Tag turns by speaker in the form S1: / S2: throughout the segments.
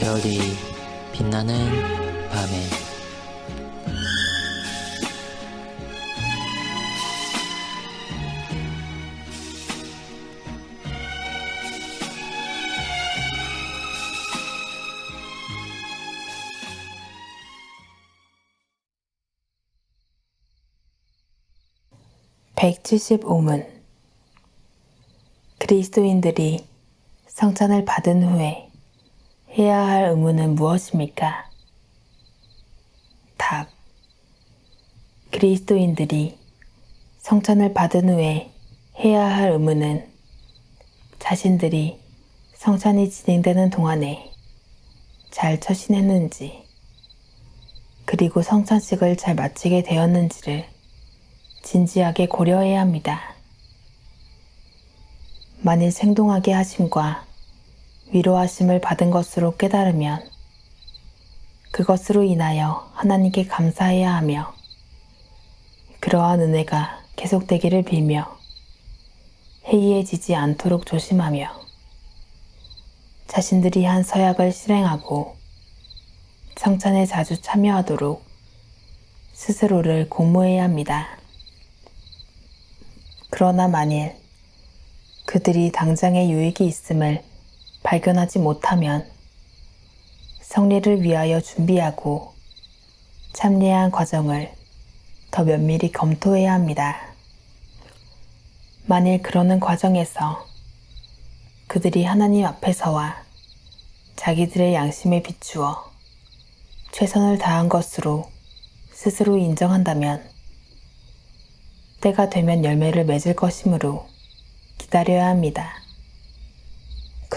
S1: 별이 빛나는 밤에.
S2: (175문) 그리스도인들이 성찬을 받은 후에 해야 할 의무는 무엇입니까? 답. 그리스도인들이 성찬을 받은 후에 해야 할 의무는 자신들이 성찬이 진행되는 동안에 잘 처신했는지, 그리고 성찬식을 잘 마치게 되었는지를 진지하게 고려해야 합니다. 만일 생동하게 하심과 위로하심을 받은 것으로 깨달으면 그것으로 인하여 하나님께 감사해야 하며 그러한 은혜가 계속되기를 빌며 해이해지지 않도록 조심하며 자신들이 한 서약을 실행하고 성찬에 자주 참여하도록 스스로를 공모해야 합니다. 그러나 만일 그들이 당장의 유익이 있음을 발견하지 못하면 성리를 위하여 준비하고 참여한 과정을 더 면밀히 검토해야 합니다. 만일 그러는 과정에서 그들이 하나님 앞에서와 자기들의 양심에 비추어 최선을 다한 것으로 스스로 인정한다면 때가 되면 열매를 맺을 것이므로 기다려야 합니다.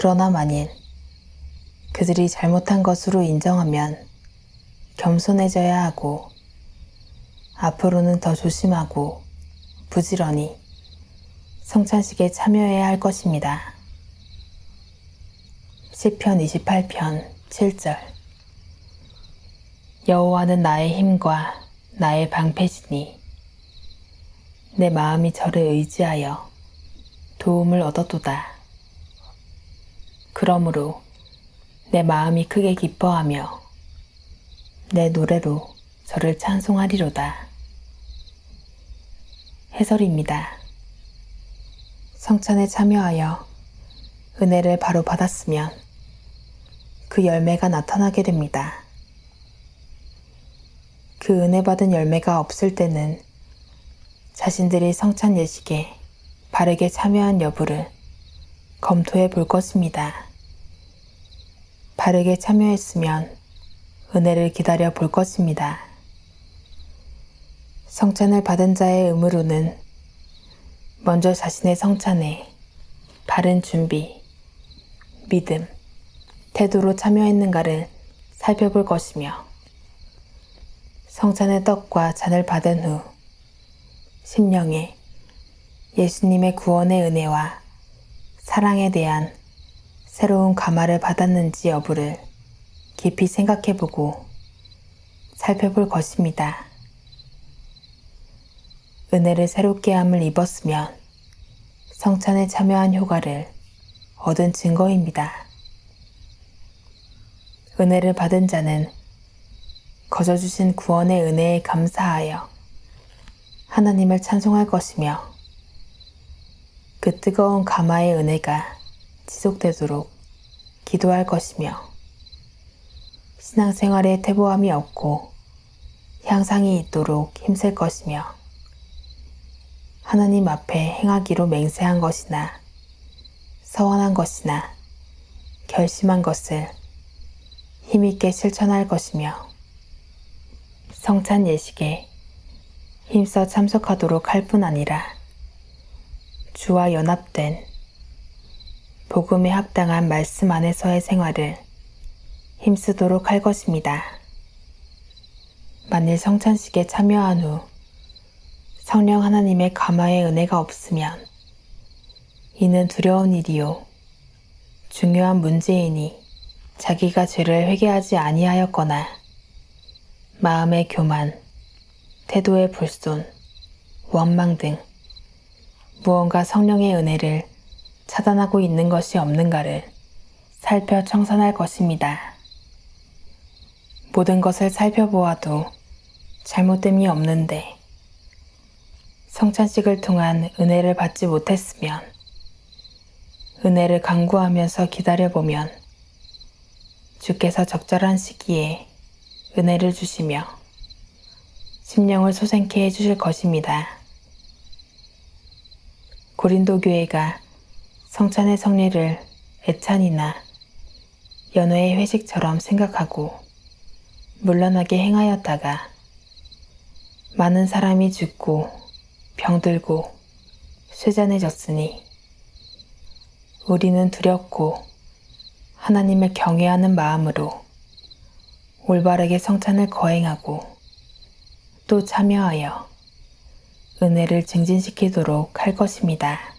S2: 그러나 만일 그들이 잘못한 것으로 인정하면 겸손해져야 하고 앞으로는 더 조심하고 부지런히 성찬식에 참여해야 할 것입니다. 시편 28편 7절 여호와는 나의 힘과 나의 방패시니 내 마음이 저를 의지하여 도움을 얻었도다. 그러므로 내 마음이 크게 기뻐하며 내 노래로 저를 찬송하리로다. 해설입니다. 성찬에 참여하여 은혜를 바로 받았으면 그 열매가 나타나게 됩니다. 그 은혜 받은 열매가 없을 때는 자신들이 성찬 예식에 바르게 참여한 여부를 검토해 볼 것입니다. 바르게 참여했으면 은혜를 기다려 볼 것입니다. 성찬을 받은 자의 의무로는 먼저 자신의 성찬에 바른 준비, 믿음, 태도로 참여했는가를 살펴볼 것이며 성찬의 떡과 잔을 받은 후 심령에 예수님의 구원의 은혜와 사랑에 대한 새로운 감화를 받았는지 여부를 깊이 생각해 보고 살펴볼 것입니다. 은혜를 새롭게 함을 입었으면 성찬에 참여한 효과를 얻은 증거입니다. 은혜를 받은 자는 거저 주신 구원의 은혜에 감사하여 하나님을 찬송할 것이며 그 뜨거운 가마의 은혜가 지속되도록 기도할 것이며 신앙생활에 태보함이 없고 향상이 있도록 힘쓸 것이며 하나님 앞에 행하기로 맹세한 것이나 서원한 것이나 결심한 것을 힘있게 실천할 것이며 성찬 예식에 힘써 참석하도록 할 뿐 아니라 주와 연합된 복음에 합당한 말씀 안에서의 생활을 힘쓰도록 할 것입니다. 만일 성찬식에 참여한 후 성령 하나님의 감화의 은혜가 없으면 이는 두려운 일이요. 중요한 문제이니 자기가 죄를 회개하지 아니하였거나 마음의 교만, 태도의 불손, 원망 등 무언가 성령의 은혜를 차단하고 있는 것이 없는가를 살펴 청산할 것입니다. 모든 것을 살펴보아도 잘못됨이 없는데 성찬식을 통한 은혜를 받지 못했으면 은혜를 강구하면서 기다려보면 주께서 적절한 시기에 은혜를 주시며 심령을 소생케 해주실 것입니다. 고린도 교회가 성찬의 성례를 애찬이나 연회의 회식처럼 생각하고 물러나게 행하였다가 많은 사람이 죽고 병들고 쇠잔해졌으니 우리는 두렵고 하나님을 경외하는 마음으로 올바르게 성찬을 거행하고 또 참여하여 은혜를 증진시키도록 할 것입니다.